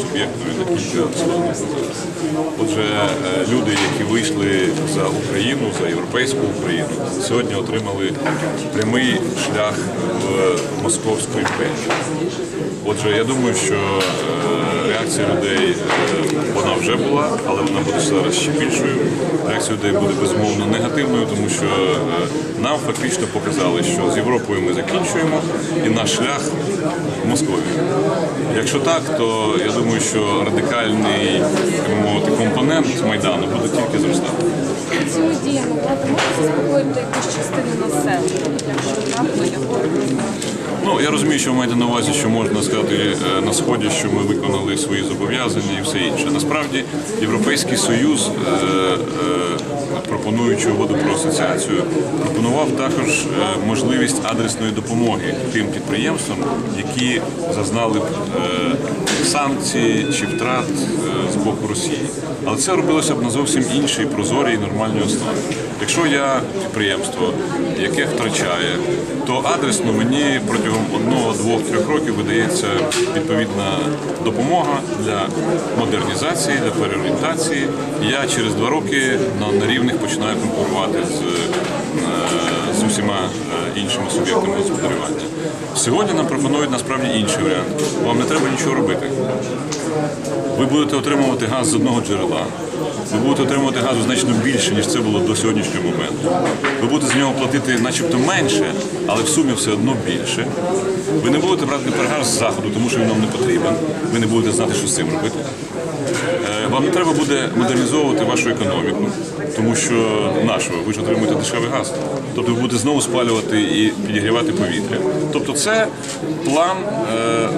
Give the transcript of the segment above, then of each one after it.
суб'єктів і на кілька. Отже, е, люди, які вийшли за Україну, за європейську Україну, сьогодні отримали прямий шлях в московську імперію. Отже, я думаю, що е, реакція людей е, вона вже була, але вона буде зараз ще більшою. Реакція людей буде безумовно негативною, тому що е, нам фактично показали, що з Європою ми закінчуємо, і наш шлях в Московію. Якщо так, то я думаю, що радикальний мовити, компонент майдану буде тільки зростати. Цими діями влада може заспокоїти якусь частину населення, Ну я розумію, що ви маєте на увазі, що можна сказати е, на сході, що ми виконали свої зобов'язання і все інше. Насправді Європейський Союз, е, е, пропонуючи угоду про асоціацію, пропонував також е, можливість адресної допомоги тим підприємствам, які зазнали б е, санкцій чи втрат е, з боку Росії. Але це робилося б на зовсім іншій прозорій і нормальній основі. Якщо я підприємство, яке втрачає, то адресно мені протягом одного, двох, трьох років видається відповідна допомога для модернізації, для переорієнтації. Я через два роки на рівних починаю конкурувати з, е, з усіма е, іншими суб'єктами господарювання. Сьогодні нам пропонують насправді інший варіант. Вам не треба нічого робити. Ви будете отримувати газ з одного джерела. Ви будете отримувати газу значно більше, ніж це було до сьогоднішнього моменту. Ви будете за нього платити начебто менше, але в сумі все одно більше. Ви не будете брати тепер з заходу, тому що він вам не потрібен. Ви не будете знати, що з цим робити. Е, Вам не треба буде модернізовувати вашу економіку, тому що нашу, ви ж отримуєте дешевий газ. Тобто ви будете знову спалювати і підігрівати повітря. Тобто це план е,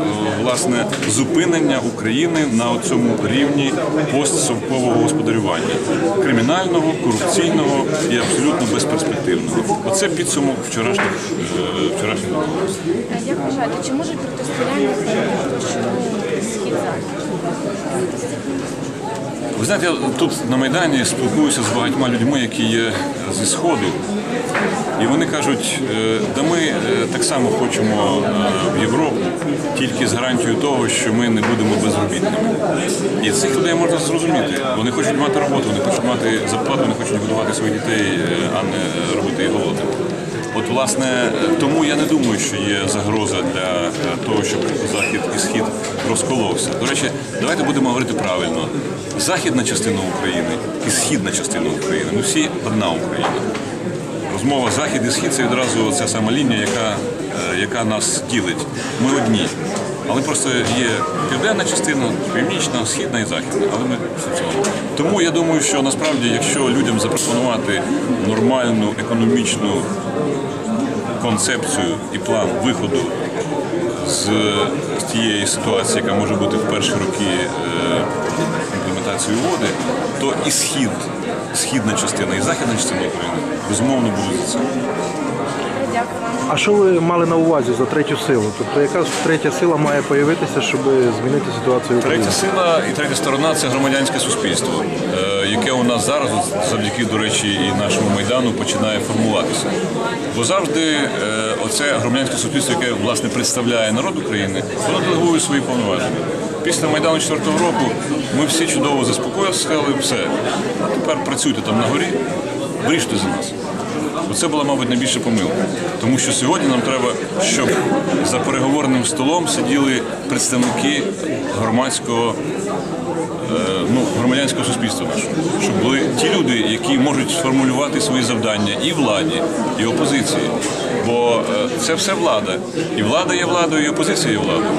власне зупинення України на цьому рівні постсовкового господарювання кримінального, корупційного і абсолютно безперспективного. Оце підсумок вчорашніх е, вчорашніх як вважаєте, чи може протистояння захід? Ви знаєте, я тут на Майдані спілкуюся з багатьма людьми, які є зі Сходу. І вони кажуть, е, да ми е, так само хочемо е, в Європу, тільки з гарантією того, що ми не будемо безробітними. І цих людей можна зрозуміти. Вони хочуть мати роботу, вони хочуть мати зарплату, вони хочуть годувати своїх дітей, а не робити їх голодними. От, власне, тому я не думаю, що є загроза для е, того, щоб захід і схід розколовся. До речі, давайте будемо говорити правильно. Західна частина України і східна частина України. Ми всі одна Україна. Розмова захід і схід це відразу ця сама лінія, яка, е, яка нас ділить. Ми одні. Але просто є південна частина, північна, східна і західна. Але ми всі в цілому. Тому я думаю, що насправді, якщо людям запропонувати нормальну економічну концепцію і план виходу з, з тієї ситуації, яка може бути в перші роки е, імплементації угоди, то і схід, східна частина, і західна частина України безумовно будуть за це. А що ви мали на увазі за третю силу? Тобто яка третя сила має появитися, щоб змінити ситуацію в? Третя сила і третя сторона це громадянське суспільство, е, яке у нас зараз, завдяки, до речі, і нашому майдану починає формуватися. Бо завжди е, оце громадянське суспільство, яке власне представляє народ України, воно делегує свої повноваження. Після майдану 4-го року ми всі чудово заспокоїлися, сказали, все, тепер працюйте там на горі, вирішуйте за нас. Оце була, мабуть, найбільша помилка. Тому що сьогодні нам треба, щоб за переговорним столом сиділи представники громадського, е, ну, громадянського суспільства нашого. Щоб були ті люди, які можуть сформулювати свої завдання і владі, і опозиції. Бо е, це все влада. І влада є владою, і опозиція є владою.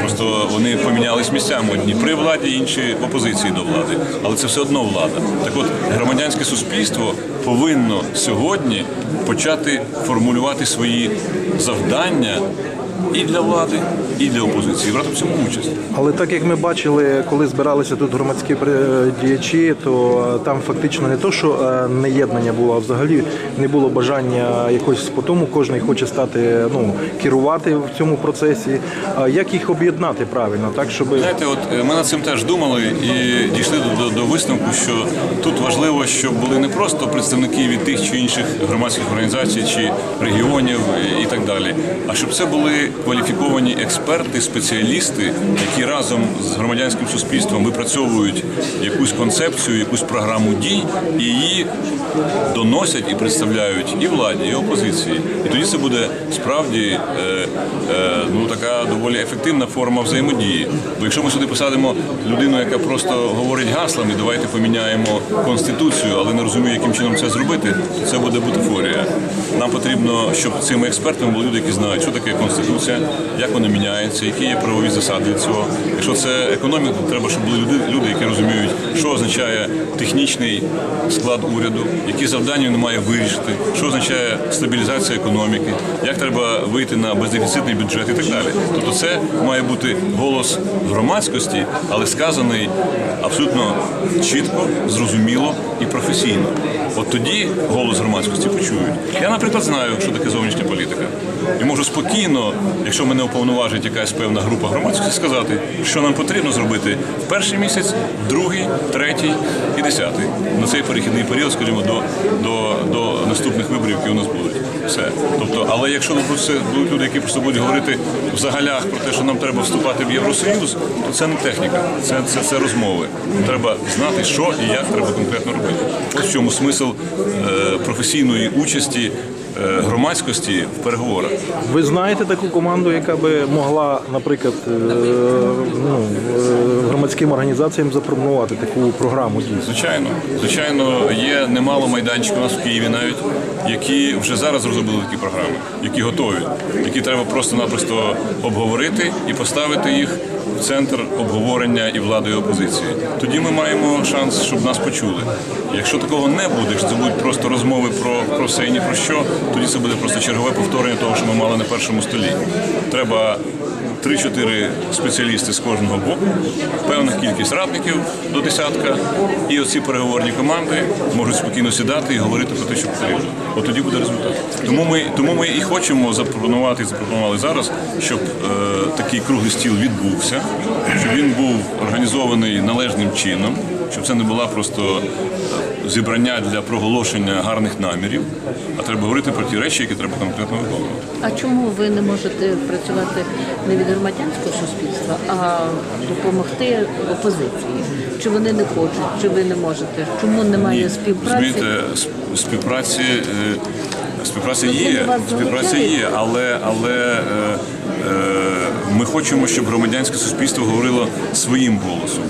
Просто вони помінялись місцями одні при владі, інші в опозиції до влади. Але це все одно влада. Так от громадянське суспільство повинно сьогодні почати формулювати свої завдання і для влади, і для опозиції. Брати в цьому участь. Але так як ми бачили, коли збиралися тут громадські при- діячі, то е, там фактично не то, що е, неєднання було, а взагалі не було бажання якось по тому, кожен хоче стати ну керувати в цьому процесі. А як їх об'єднати правильно, так щоб Знаєте, от е, ми над цим теж думали і дійшли до, до, до висновку, що тут важливо, щоб були не просто представники від тих чи інших громадських організацій чи регіонів і так далі, а щоб це були кваліфіковані експерти, спеціалісти, які разом з громадянським суспільством випрацьовують якусь концепцію, якусь програму дій і її доносять і представляють і владі, і опозиції. І тоді це буде справді е, е, ну така доволі ефективна форма взаємодії. Бо якщо ми сюди посадимо людину, яка просто говорить гаслами, давайте поміняємо конституцію, але не розуміє, яким чином це зробити, то це буде бутафорія. Нам потрібно, щоб цими експертами були люди, які знають, що таке конституція, як вона міняється, які є правові засади цього. Якщо це економіка, то треба, щоб були люди, які розуміють, що означає технічний склад уряду, які завдання він має вирішити, що означає стабілізація економіки, як треба вийти на бездефіцитний бюджет і так далі. Тобто це має бути голос громадськості, але сказаний абсолютно чітко, зрозуміло і професійно. От тоді голос громадськості почують. Я, наприклад, знаю, що таке зовнішня політика. І можу спокійно, якщо мене уповноважить якась певна група громадськості, сказати, що нам потрібно зробити перший місяць, другий, третій і десятий. На цей перехідний період, скажімо, до, до, до наступних виборів, які у нас будуть. Все. Тобто, але якщо просто будуть люди, які просто будуть говорити в загалях про те, що нам треба вступати в Євросоюз, то це не техніка, це, це, це розмови. Треба знати, що і як треба конкретно робити. Ось в чому смисл е, професійної участі громадськості в переговорах. Ви знаєте таку команду, яка би могла, наприклад, е, ну, е, громадським організаціям запропонувати таку програму дій? Звичайно, звичайно, є немало майданчиків у нас в Києві навіть, які вже зараз розробили такі програми, які готові, які треба просто-напросто обговорити і поставити їх в центр обговорення і влади і опозиції. Тоді ми маємо шанс, щоб нас почули. Якщо такого не буде, це будуть просто розмови про, про все і ні про що, тоді це буде просто чергове повторення того, що ми мали на першому столі. Треба 3-4 спеціалісти з кожного боку, певна кількість радників до десятка, і оці переговорні команди можуть спокійно сідати і говорити про те, що потрібно. От тоді буде результат. Тому ми, тому ми і хочемо запропонувати, і запропонували зараз, щоб е, такий круглий стіл відбувся, щоб він був організований належним чином, щоб це не була просто е, зібрання для проголошення гарних намірів, а треба говорити про ті речі, які треба конкретно виконувати. А чому ви не можете працювати не від громадянського суспільства, а допомогти опозиції? Чи вони не хочуть, чи ви не можете? Чому немає співпраці? Розумієте, сп- співпраці, е, співпраця є, співпраця є, але, але е, е, ми хочемо, щоб громадянське суспільство говорило своїм голосом,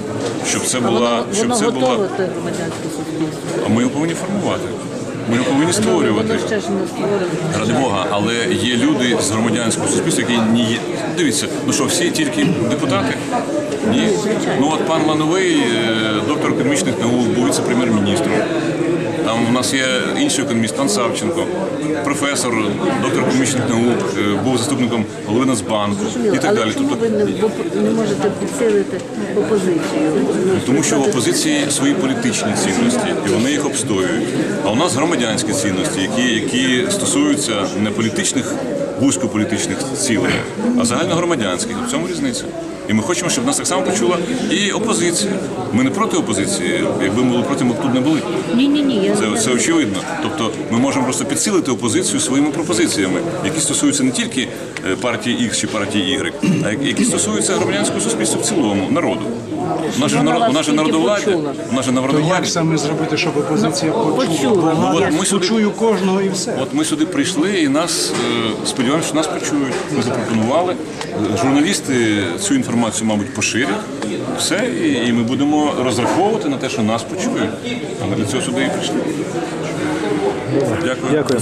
щоб це була, щоб це була, громадянське суспільство. а ми його повинні формувати. Ми його повинні створювати. Ради Бога, але є люди з громадянського суспільства, які не є. Дивіться, ну що, всі тільки депутати? Ні. Ну от пан Лановий, е, доктор економічних наук, був віце-прем'єр-міністром. Там у нас є інший економіст, пан Савченко, професор, доктор економічних наук, е, був заступником голови Нацбанку і так далі. чому Тобто, ви не, не можете підсилити опозицію? Тому що в опозиції свої політичні цінності, і вони їх обстоюють. А у нас громадянські цінності, які, які стосуються не політичних, вузькополітичних цілей, а загальногромадянських. В цьому різниця. І ми хочемо, щоб нас так само почула і опозиція. Ми не проти опозиції. Якби ми були проти, ми б тут не були. Ні, ні, ні. Це, це очевидно. Тобто ми можемо просто підсилити опозицію своїми пропозиціями, які стосуються не тільки е, партії X чи партії Y, а які стосуються громадянського суспільства в цілому, народу. У нас же Вона народ, у нас же почула. у нас же То як саме зробити, щоб опозиція почула? Почула. Бо Ну, от ми сюди- почую кожного і все. От ми сюди прийшли і нас е, сподіваємося, що нас почують. Ми запропонували. Е, Журналісти цю інформацію, мабуть, поширять. Все, і, ми будемо розраховувати на те, що нас почують. А ми для цього сюди і прийшли. Дякую. Дякую.